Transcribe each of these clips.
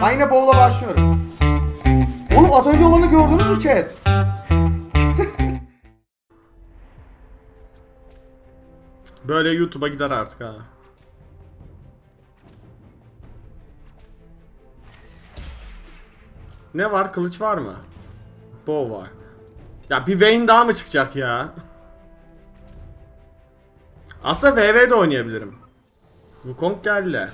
Yine bowl'a başlıyorum. Oğlum az önce olanı gördünüz mü chat? Böyle YouTube'a gider artık ha. Ne var? Kılıç var mı? Bow var. Ya bir Vayne daha mı çıkacak ya? Aslında VV de oynayabilirim. Wukong geldi.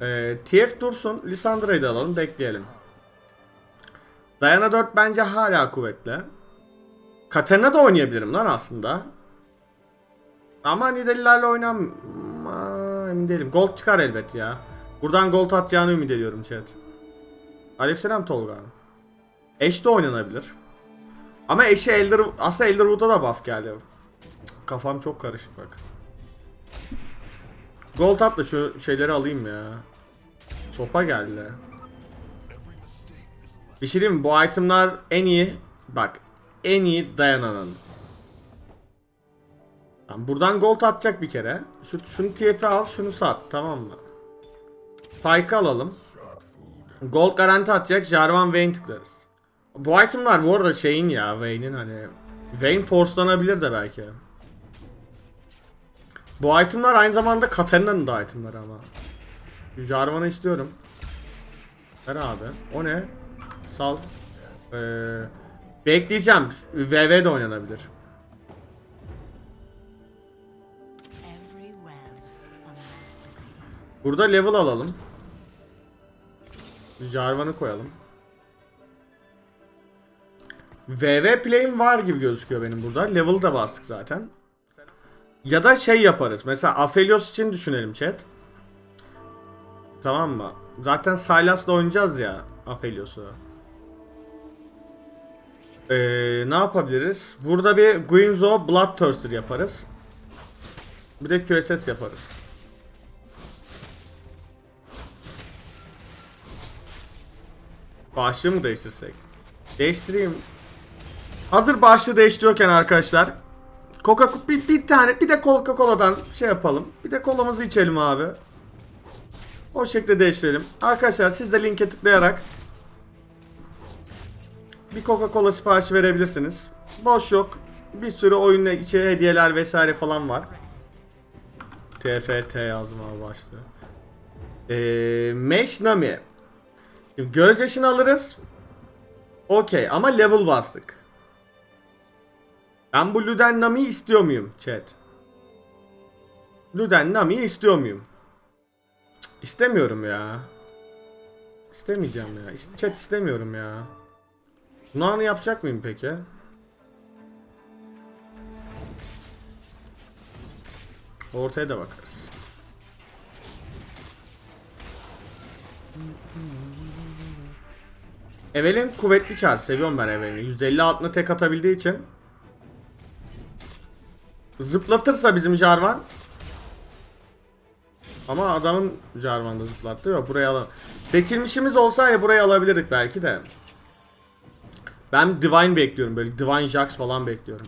Ee, TF dursun. Lissandra'yı da alalım. Bekleyelim. Diana 4 bence hala kuvvetli. Katarina da oynayabilirim lan aslında. Ama Nidalee'lerle oynam... Aa, emin değilim. Gold çıkar elbet ya. Buradan gold atacağını ümit ediyorum chat. Aleykümselam Tolga. Eş de oynanabilir. Ama eşi Elder... Aslında Elderwood'a da buff geldi. Kafam çok karışık bak. Gold atla şu şeyleri alayım ya. Sopa geldi. Bir şey diyeyim mi? Bu itemlar en iyi. Bak. En iyi dayananın. Tamam, buradan gold atacak bir kere. Şu, şunu TF'e al, şunu sat. Tamam mı? Spike alalım. Gold garanti atacak. Jarvan Vayne tıklarız. Bu itemlar bu arada şeyin ya Vayne'in hani Vayne forcelanabilir de belki. Bu itemlar aynı zamanda Katarina'nın da itemları ama. Jarvan'ı istiyorum. Ver abi. O ne? Sal. Ee, bekleyeceğim. VV de oynanabilir. Burada level alalım. Jarvan'ı koyalım. VV play'im var gibi gözüküyor benim burada. Level da bastık zaten. Ya da şey yaparız. Mesela Aphelios için düşünelim chat. Tamam mı? Zaten Sylas'la oynayacağız ya Aphelios'u. Ee, ne yapabiliriz? Burada bir Guinzo Bloodthirster yaparız. Bir de QSS yaparız. Başlığı mı değiştirsek? Değiştireyim. Hazır başlığı değiştiriyorken arkadaşlar. Coca bir, bir tane bir de Coca Cola'dan şey yapalım. Bir de kolamızı içelim abi. O şekilde değiştirelim. Arkadaşlar siz de linke tıklayarak bir Coca Cola siparişi verebilirsiniz. Boş yok. Bir sürü oyunla içi hediyeler vesaire falan var. TFT yazma başlığı. Ee, Mesh Nami. Şimdi gözyaşını alırız. Okey ama level bastık. Ben bu Luden Nami'yi istiyor muyum chat? Luden Nami'yi istiyor muyum? İstemiyorum ya. İstemeyeceğim ya. Chat istemiyorum ya. Bunu yapacak mıyım peki? Ortaya da bakarız. Evelyn kuvvetli çar. Seviyorum ben Evelyn'i. %50 altına tek atabildiği için. Zıplatırsa bizim Jarvan. Ama adamın Jarvan da zıplattı. Yok buraya alalım. Seçilmişimiz olsaydı burayı alabilirdik belki de. Ben Divine bekliyorum. Böyle Divine Jax falan bekliyorum.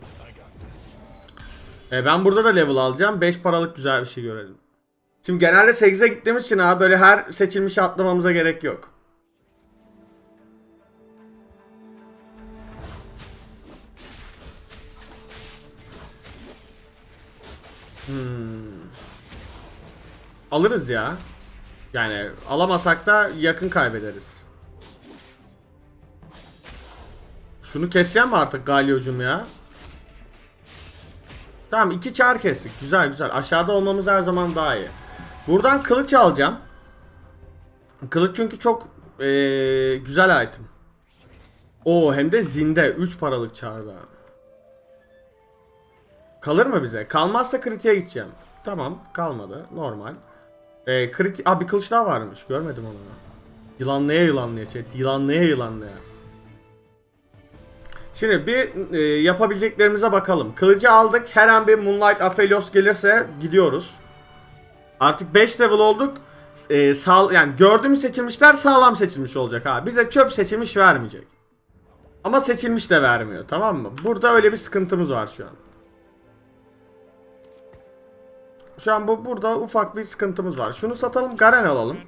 E ben burada da level alacağım. 5 paralık güzel bir şey görelim. Şimdi genelde 8'e gittiğimiz için abi böyle her seçilmişi atlamamıza gerek yok. Alırız ya. Yani alamasak da yakın kaybederiz. Şunu keseceğim mi artık Galyocum ya? Tamam iki çar kestik. Güzel güzel. Aşağıda olmamız her zaman daha iyi. Buradan kılıç alacağım. Kılıç çünkü çok eee, güzel item. O hem de zinde 3 paralık çarda. Kalır mı bize? Kalmazsa kritiğe gideceğim. Tamam kalmadı. Normal. Ee, kriti... Aa bir kılıç daha varmış. Görmedim onu. Yılanlaya yılanlaya chat. Yılanlaya yılanlaya. Şimdi bir e, yapabileceklerimize bakalım. Kılıcı aldık. Her an bir Moonlight Aphelios gelirse gidiyoruz. Artık 5 level olduk. E, sağ, yani gördüğümüz seçilmişler sağlam seçilmiş olacak ha. Bize çöp seçilmiş vermeyecek. Ama seçilmiş de vermiyor tamam mı? Burada öyle bir sıkıntımız var şu an. Şu an bu burada ufak bir sıkıntımız var. Şunu satalım, Garen alalım.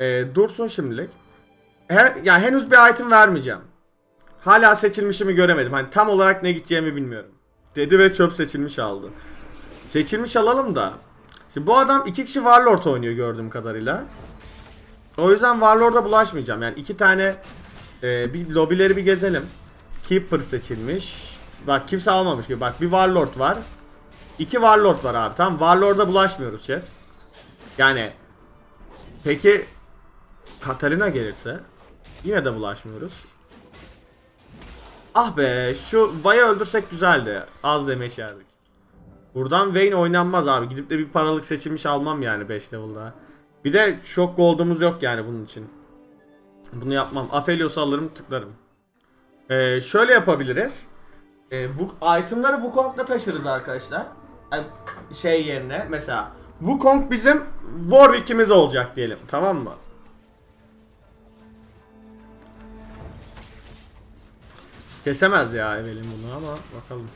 Ee, dursun şimdilik. He, ya henüz bir item vermeyeceğim. Hala seçilmişimi göremedim. Hani tam olarak ne gideceğimi bilmiyorum. Dedi ve çöp seçilmiş aldı. Seçilmiş alalım da. Şimdi bu adam iki kişi Warlord oynuyor gördüğüm kadarıyla. O yüzden Warlord'a bulaşmayacağım. Yani iki tane e, bir lobileri bir gezelim. Keeper seçilmiş. Bak kimse almamış gibi. Bak bir Warlord var. İki Warlord var abi. Tamam Warlord'a bulaşmıyoruz chat. Yani peki Katarina gelirse yine de bulaşmıyoruz. Ah be şu Vay'ı öldürsek güzeldi. Az demeç yerdik. Buradan Vayne oynanmaz abi. Gidip de bir paralık seçilmiş almam yani 5 level'da. Bir de şok gold'umuz yok yani bunun için. Bunu yapmam. Aphelios'u alırım tıklarım. Ee, şöyle yapabiliriz. Ee, bu itemları Wukong'la taşırız arkadaşlar. Ay, Şey yerine mesela Wukong bizim Warwick'imiz olacak diyelim. Tamam mı? Kesemez ya Evelyn bunu ama bakalım.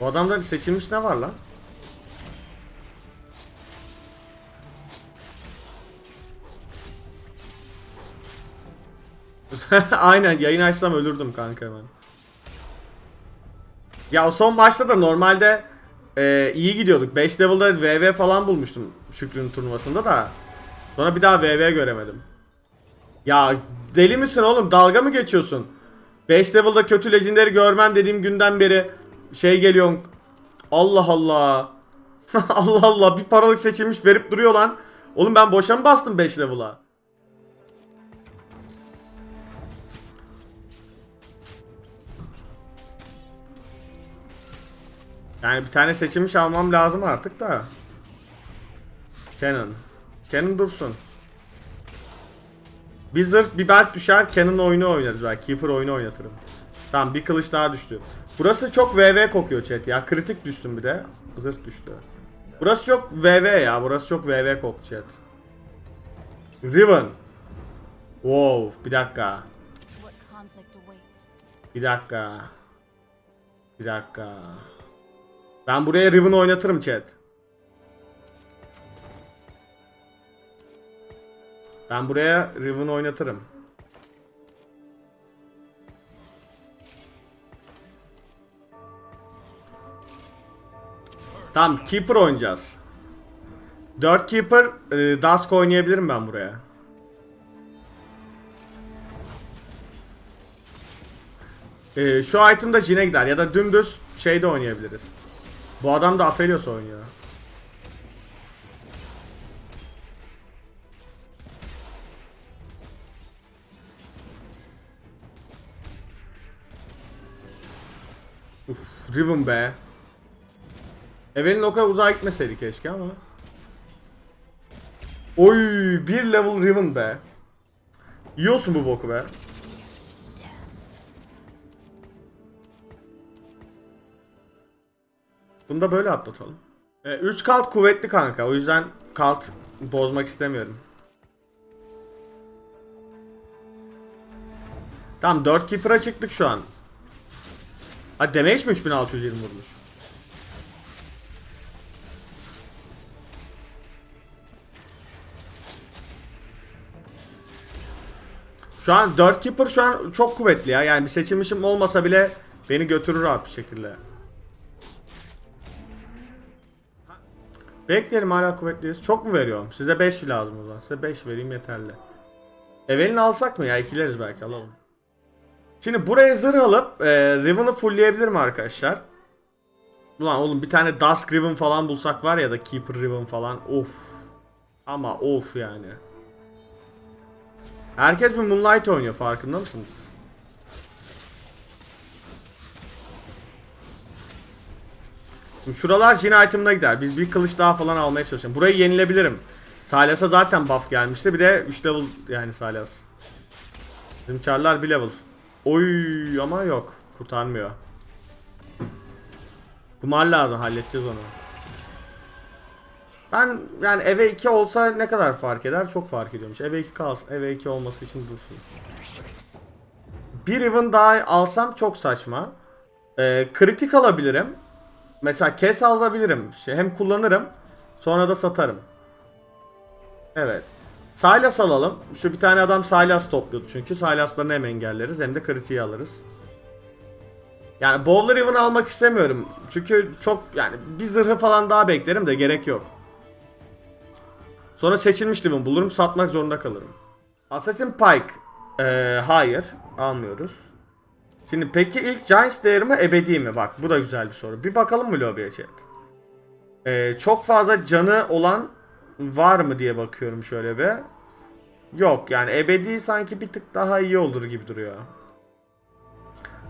Bu adamda seçilmiş ne var lan? Aynen yayın açsam ölürdüm kanka ben. Ya son maçta da normalde e, iyi gidiyorduk. 5 level'da VV falan bulmuştum Şükrü'nün turnuvasında da. Sonra bir daha VV göremedim. Ya deli misin oğlum? Dalga mı geçiyorsun? 5 level'da kötü legendary görmem dediğim günden beri şey geliyor. Allah Allah. Allah Allah bir paralık seçilmiş verip duruyor lan. Oğlum ben boşa mı bastım 5 level'a? Yani bir tane seçilmiş almam lazım artık da. Canon. Canon dursun. Bir zırh bir belt düşer Canon oyunu oynarız belki. Keeper oyunu oynatırım. Tamam bir kılıç daha düştü. Burası çok VV kokuyor chat ya. Kritik düştüm bir de. Zırh düştü. Burası çok VV ya. Burası çok VV koktu chat. Riven. Wow bir dakika. Bir dakika. Bir dakika. Ben buraya Riven oynatırım chat. Ben buraya Riven oynatırım. Tamam Keeper oynayacağız. 4 Keeper e, Dusk oynayabilirim ben buraya. Ee, şu item da Jin'e gider ya da dümdüz şeyde oynayabiliriz. Bu adam da Aphelios oynuyor. Uf, Riven be. Evelyn o kadar uzağa gitmeseydi keşke ama. Oy, bir level Riven be. Yiyorsun bu boku be. Bunu da böyle atlatalım. 3 kalt kuvvetli kanka. O yüzden kalt bozmak istemiyorum. Tamam 4 keeper'a çıktık şu an. Ha damage mi 3620 vurmuş? Şu an 4 keeper şu an çok kuvvetli ya. Yani bir seçilmişim olmasa bile beni götürür rahat bir şekilde. Bekleyelim hala kuvvetliyiz. Çok mu veriyorum? Size 5 lazım o zaman. Size 5 vereyim yeterli. Evelini alsak mı ya? İkileriz belki alalım. Şimdi buraya zırh alıp e, Riven'ı fullleyebilirim arkadaşlar. Ulan oğlum bir tane Dusk Riven falan bulsak var ya da Keeper Riven falan. Of. Ama of yani. Herkes bir Moonlight oynuyor farkında mısınız? Şimdi şuralar Jin gider. Biz bir kılıç daha falan almaya çalışalım. Burayı yenilebilirim. Salyas'a zaten buff gelmişti. Bir de 3 level yani Salyas. Bizim çarlar 1 level. Oy ama yok. Kurtarmıyor. Kumar lazım halledeceğiz onu. Ben yani eve 2 olsa ne kadar fark eder? Çok fark ediyormuş. Eve 2 kalsın. Eve 2 olması için dursun. Bir even daha alsam çok saçma. Ee, kritik alabilirim. Mesela kes alabilirim. Şey, hem kullanırım. Sonra da satarım. Evet. Sylas alalım. Şu bir tane adam Sylas topluyordu çünkü. Sylas'larını hem engelleriz hem de kritiği alırız. Yani Bowler Even almak istemiyorum. Çünkü çok yani bir zırhı falan daha beklerim de gerek yok. Sonra seçilmiş Riven bulurum satmak zorunda kalırım. Assassin Pike. Ee, hayır almıyoruz. Şimdi peki ilk Giants değeri mi ebedi mi? Bak bu da güzel bir soru. Bir bakalım mı lobiye chat? Ee, çok fazla canı olan var mı diye bakıyorum şöyle bir. Yok yani ebedi sanki bir tık daha iyi olur gibi duruyor.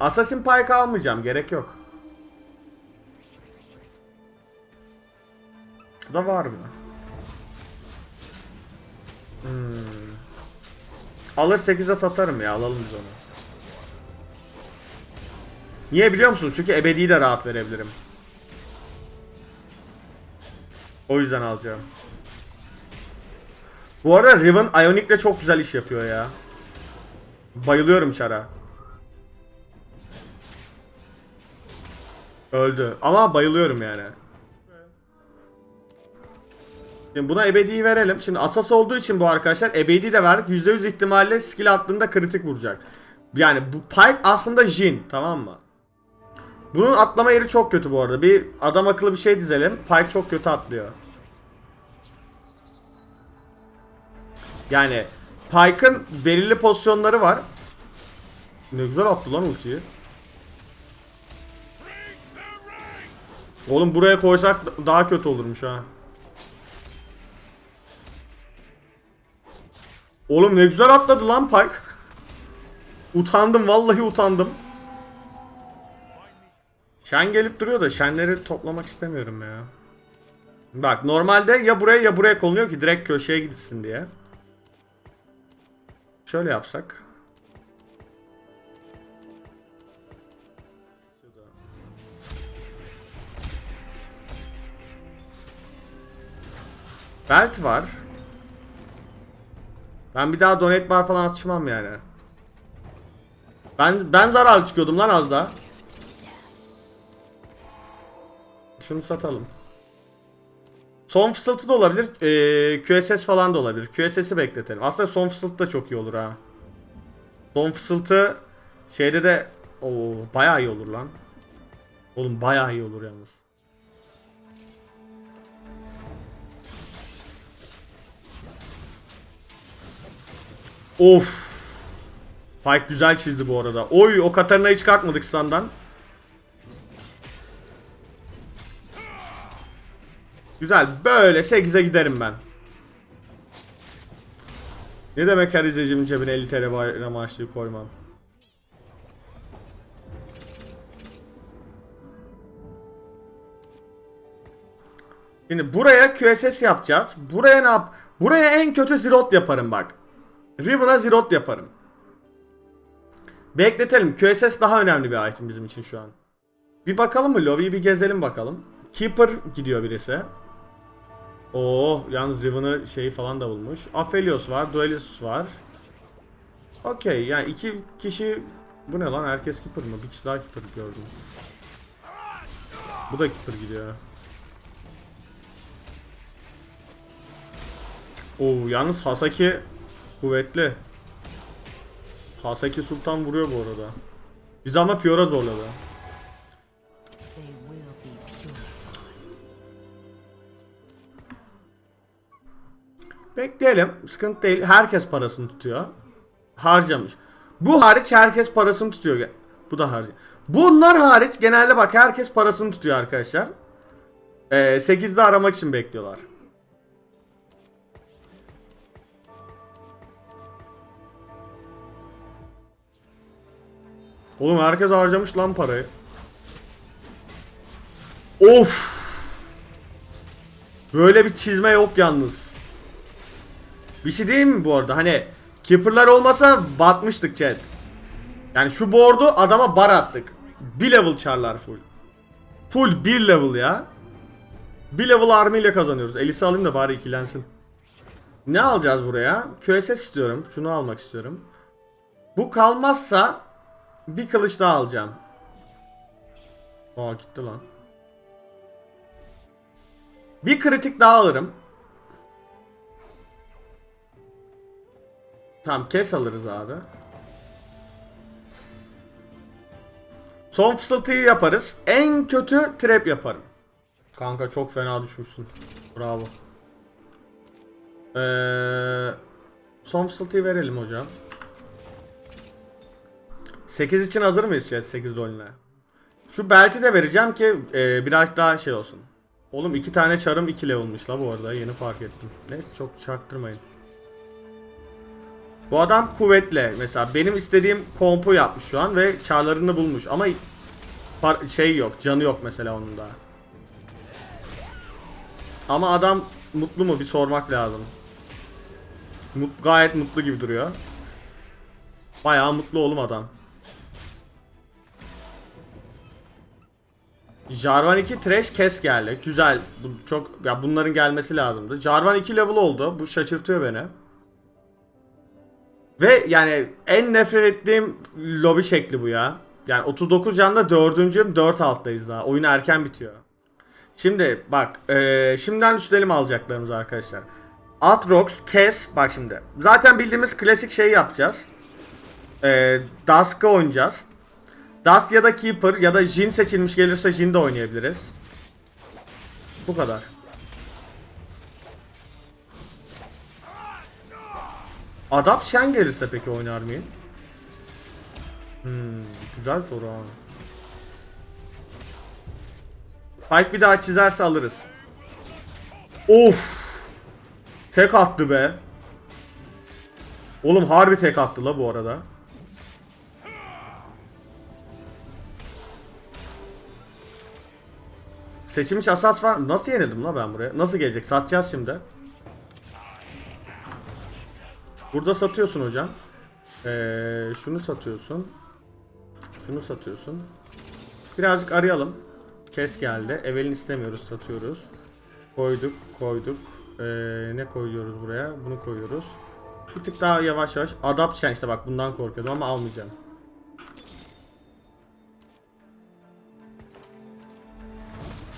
Assassin Pike almayacağım gerek yok. Bu da var mı? Hmm. Alır 8'e satarım ya alalım biz onu. Niye biliyor musunuz? Çünkü ebediyi de rahat verebilirim. O yüzden alacağım. Bu arada Riven Ionic'le çok güzel iş yapıyor ya. Bayılıyorum çara. Öldü. Ama bayılıyorum yani. Şimdi buna ebediyi verelim. Şimdi asas olduğu için bu arkadaşlar ebedi de verdik. %100 ihtimalle skill attığında kritik vuracak. Yani bu Pike aslında Jin tamam mı? Bunun atlama yeri çok kötü bu arada. Bir adam akıllı bir şey dizelim. Pike çok kötü atlıyor. Yani Pike'ın belirli pozisyonları var. Ne güzel attı lan ultiyi. Oğlum buraya koysak daha kötü olurmuş ha. Oğlum ne güzel atladı lan Pike. utandım vallahi utandım. Şen gelip duruyor da şenleri toplamak istemiyorum ya. Bak normalde ya buraya ya buraya konuluyor ki direkt köşeye gitsin diye. Şöyle yapsak. Belt var. Ben bir daha donate bar falan açmam yani. Ben ben zarar çıkıyordum lan az daha. Şunu satalım. Son fısıltı da olabilir. Ee, QSS falan da olabilir. QSS'i bekletelim. Aslında son fısıltı da çok iyi olur ha. Son fısıltı şeyde de o bayağı iyi olur lan. Oğlum bayağı iyi olur yalnız. Of. Pike güzel çizdi bu arada. Oy o Katarina'yı çıkartmadık standan. Güzel. Böyle 8'e giderim ben. Ne demek her izleyicimin cebine 50 TL bayram harçlığı koymam. Şimdi buraya QSS yapacağız. Buraya ne yap? Buraya en kötü zirot yaparım bak. Riven'a zirot yaparım. Bekletelim. QSS daha önemli bir item bizim için şu an. Bir bakalım mı? Lobby'yi bir gezelim bakalım. Keeper gidiyor birisi. Oo, yalnız Riven'ı şeyi falan da bulmuş. Aphelios var, Duelist var. Okey, yani iki kişi... Bu ne lan? Herkes Keeper mı? Bir kişi daha Keeper gördüm. Bu da Keeper gidiyor. Oo, yalnız Hasaki kuvvetli. Hasaki Sultan vuruyor bu arada. Biz ama Fiora zorladı. Bekleyelim. Sıkıntı değil. Herkes parasını tutuyor. Harcamış. Bu hariç herkes parasını tutuyor. Bu da harcı. Bunlar hariç genelde bak herkes parasını tutuyor arkadaşlar. Ee, 8'de aramak için bekliyorlar. Oğlum herkes harcamış lan parayı. Of. Böyle bir çizme yok yalnız. Bir şey değil mi bu arada? Hani Keeper'lar olmasa batmıştık chat. Yani şu board'u adama bar attık. Bir level çarlar full. Full bir level ya. Bir level army ile kazanıyoruz. Elisi alayım da bari ikilensin. Ne alacağız buraya? QSS istiyorum. Şunu almak istiyorum. Bu kalmazsa bir kılıç daha alacağım. Aa gitti lan. Bir kritik daha alırım. Tamam kes alırız abi. Son fısıltıyı yaparız. En kötü trap yaparım. Kanka çok fena düşmüşsün. Bravo. Ee, son fısıltıyı verelim hocam. 8 için hazır mıyız chat 8 rolüne? Şu belti de vereceğim ki e, biraz daha şey olsun. Oğlum iki tane çarım 2 level'mış la bu arada yeni fark ettim. Neyse çok çaktırmayın. Bu adam kuvvetli. Mesela benim istediğim kompu yapmış şu an ve çarlarını bulmuş ama şey yok, canı yok mesela onun da. Ama adam mutlu mu bir sormak lazım. Mut- gayet mutlu gibi duruyor. Bayağı mutlu oğlum adam. Jarvan 2 Trash Kes geldi. Güzel. Bu çok ya bunların gelmesi lazımdı. Jarvan 2 level oldu. Bu şaşırtıyor beni. Ve yani en nefret ettiğim lobi şekli bu ya. Yani 39 canla dördüncüyüm 4 alttayız daha. Oyun erken bitiyor. Şimdi bak eee, şimdiden düşünelim alacaklarımız arkadaşlar. Atrox, Kes bak şimdi. Zaten bildiğimiz klasik şeyi yapacağız. Eee Dusk'ı oynayacağız. Dust ya da Keeper ya da Jin seçilmiş gelirse Jin de oynayabiliriz. Bu kadar. Adapt Shen gelirse peki oynar mıyım? Hmm, güzel soru abi. Fight bir daha çizerse alırız. Of! Tek attı be. Oğlum harbi tek attı la bu arada. Seçilmiş asas var. Nasıl yenildim la ben buraya? Nasıl gelecek? Satacağız şimdi. Burada satıyorsun hocam. Ee, şunu satıyorsun. Şunu satıyorsun. Birazcık arayalım. Kes geldi. Evelin istemiyoruz. Satıyoruz. Koyduk. Koyduk. Ee, ne koyuyoruz buraya? Bunu koyuyoruz. Bir tık daha yavaş yavaş. Adaption işte bak bundan korkuyordum ama almayacağım.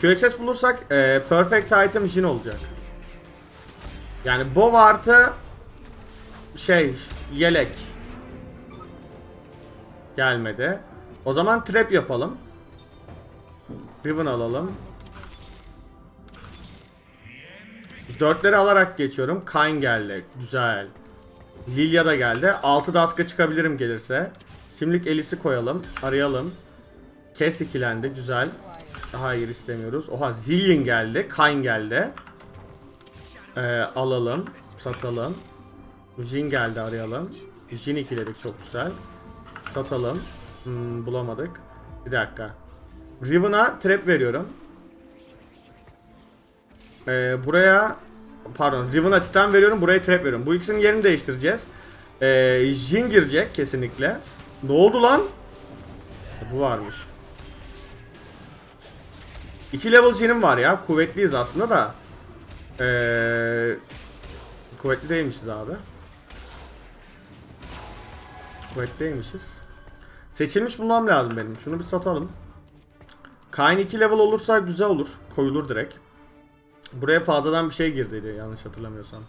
QSS bulursak e, Perfect Item Jin olacak. Yani Bow artı şey yelek gelmedi. O zaman trap yapalım. Riven alalım. Dörtleri alarak geçiyorum. Kayn geldi. Güzel. Lilia da geldi. 6 daska çıkabilirim gelirse. Şimdilik Elis'i koyalım. Arayalım. Kes ikilendi. Güzel. Hayır istemiyoruz. Oha Zillion geldi. Kayn geldi. Ee, alalım. Satalım. Jin geldi arayalım. Jin ikiledik çok güzel. Satalım. Hmm, bulamadık. Bir dakika. Riven'a trap veriyorum. Ee, buraya pardon Riven'a titan veriyorum. Buraya trap veriyorum. Bu ikisinin yerini değiştireceğiz. Ee, Jin girecek kesinlikle. Ne oldu lan? Bu varmış. 2 level Jin'im var ya. Kuvvetliyiz aslında da. Ee, kuvvetli değilmişiz abi. Kuvvetli değilmişiz. Seçilmiş bulmam lazım benim. Şunu bir satalım. Kayn 2 level olursa güzel olur. Koyulur direkt. Buraya fazladan bir şey girdiydi yanlış hatırlamıyorsam.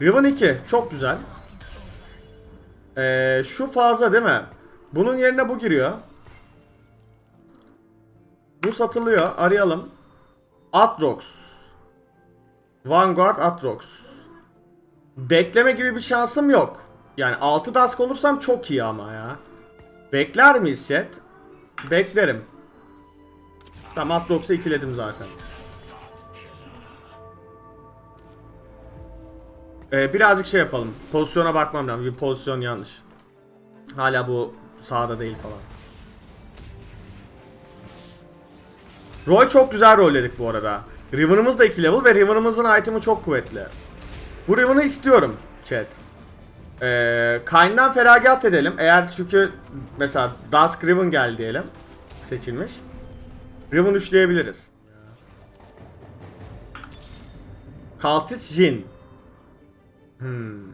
Riven 2 çok güzel. Ee, şu fazla değil mi? Bunun yerine bu giriyor. Bu satılıyor. Arayalım. Atrox. Vanguard Atrox. Bekleme gibi bir şansım yok. Yani 6 dask olursam çok iyi ama ya. Bekler miyiz chat? Beklerim. Tamam Atrox'u ikiledim zaten. Ee, birazcık şey yapalım. Pozisyona bakmam lazım. Bir pozisyon yanlış. Hala bu sağda değil falan. Rol çok güzel rolledik bu arada. Riven'ımız da 2 level ve Riven'ımızın item'ı çok kuvvetli. Bu Riven'ı istiyorum chat. Ee, Kayn'dan feragat edelim. Eğer çünkü mesela Dusk Riven geldi diyelim. Seçilmiş. Riven üçleyebiliriz. Kaltis Jin. Hmm.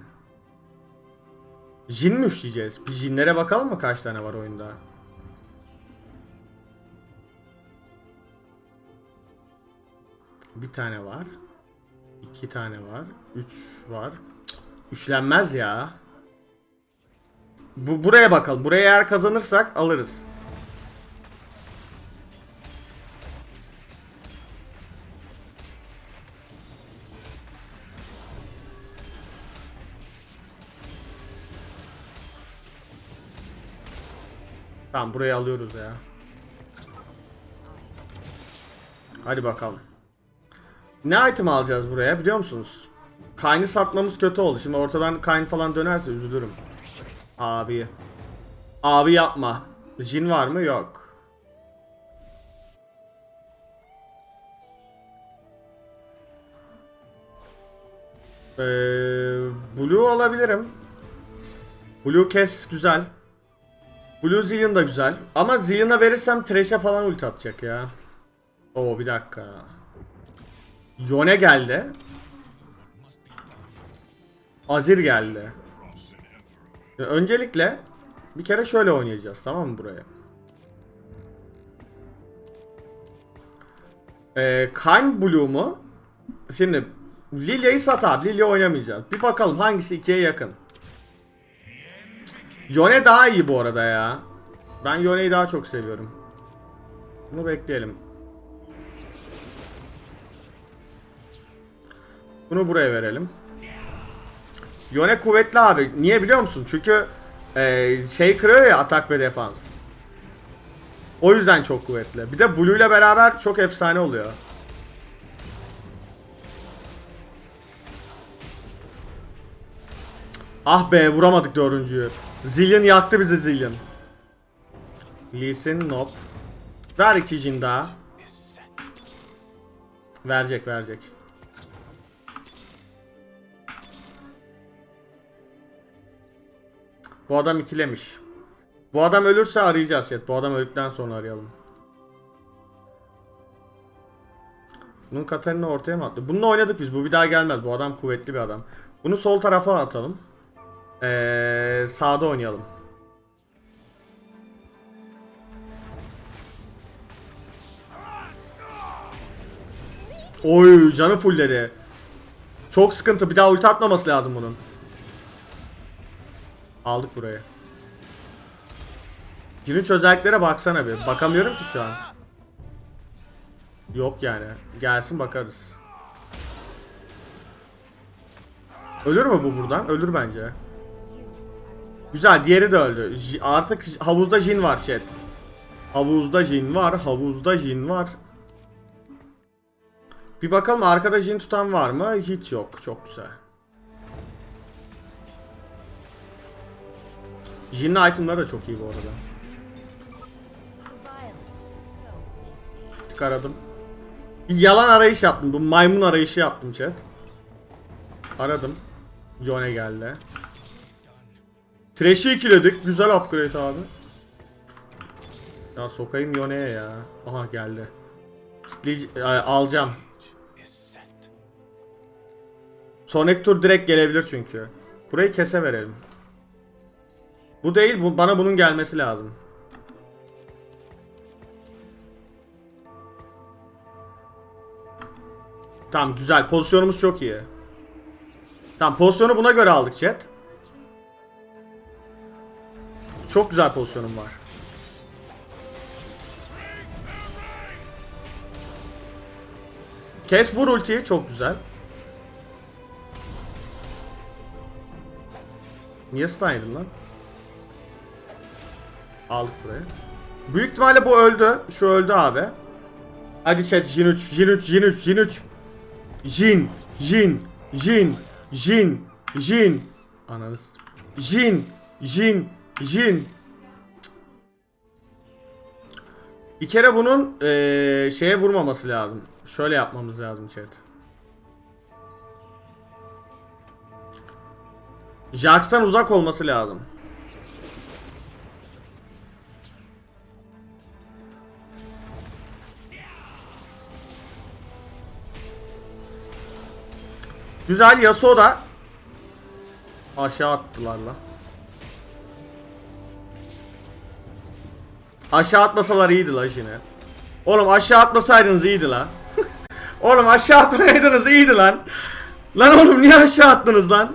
Jin mi üçleyeceğiz? Bir Jinlere bakalım mı kaç tane var oyunda? Bir tane var. iki tane var. Üç var. Üçlenmez ya. Bu buraya bakalım. Buraya eğer kazanırsak alırız. Tamam burayı alıyoruz ya. Hadi bakalım. Ne item alacağız buraya biliyor musunuz? Kayn'ı satmamız kötü oldu. Şimdi ortadan Kayn falan dönerse üzülürüm. Abi. Abi yapma. Jin var mı? Yok. Ee, Blue alabilirim. Blue kes güzel. Blue Zillion da güzel. Ama Zillion'a verirsem Thresh'e falan ulti atacak ya. Oo bir dakika. Yone geldi. Azir geldi. Öncelikle bir kere şöyle oynayacağız tamam mı buraya? Ee, Kayn Blue mu? Şimdi Lilia'yı sat abi. Lilia oynamayacağız. Bir bakalım hangisi ikiye yakın. Yone daha iyi bu arada ya. Ben Yone'yi daha çok seviyorum. Bunu bekleyelim. Bunu buraya verelim. Yone kuvvetli abi. Niye biliyor musun? Çünkü e, şey kırıyor ya atak ve defans. O yüzden çok kuvvetli. Bir de Blue ile beraber çok efsane oluyor. Ah be vuramadık dördüncüyü. Zillion yaktı bizi Zillion. Lee Sin. Ver iki jin daha. Verecek verecek. Bu adam ikilemiş. Bu adam ölürse arayacağız chat. Bu adam öldükten sonra arayalım. Bunun Katarina ortaya mı attı? Bununla oynadık biz. Bu bir daha gelmez. Bu adam kuvvetli bir adam. Bunu sol tarafa atalım. Ee, sağda oynayalım. Oy canı fullledi. Çok sıkıntı. Bir daha ulti atmaması lazım bunun. Aldık burayı. Günün özelliklere baksana bir. Bakamıyorum ki şu an. Yok yani. Gelsin bakarız. Ölür mü bu buradan? Ölür bence. Güzel diğeri de öldü. J- artık havuzda jin var chat. Havuzda jin var. Havuzda jin var. Bir bakalım arkada jin tutan var mı? Hiç yok. Çok güzel. Jin'in itemları da çok iyi bu arada. Tık aradım. Bir yalan arayış yaptım. Bu maymun arayışı yaptım chat. Aradım. Yone geldi. Trash'i ikiledik. Güzel upgrade abi. Ya sokayım Yone'ye ya. Aha geldi. Kitleyici- Ay, alacağım. Sonraki tur direkt gelebilir çünkü. Burayı kese verelim. Bu değil, bu, bana bunun gelmesi lazım. Tamam güzel. Pozisyonumuz çok iyi. Tamam pozisyonu buna göre aldık chat. Çok güzel pozisyonum var. Kes vur ultiyi çok güzel. Niye stun lan? Aldık buraya. Büyük ihtimalle bu öldü. Şu öldü abi. Hadi chat Jin 3, Jin 3, Jin 3, Jin 3. Jin, Jin, Jin, Jin, Jin. Ananız. Jin, Jin, Jin. Bir kere bunun eee, şeye vurmaması lazım. Şöyle yapmamız lazım chat. Jax'tan uzak olması lazım. Güzel Yasuo da aşağı attılar la. Aşağı atmasalar iyiydi la yine. Oğlum aşağı atmasaydınız iyiydi la. oğlum aşağı atmasaydınız iyiydi lan. Lan oğlum niye aşağı attınız lan?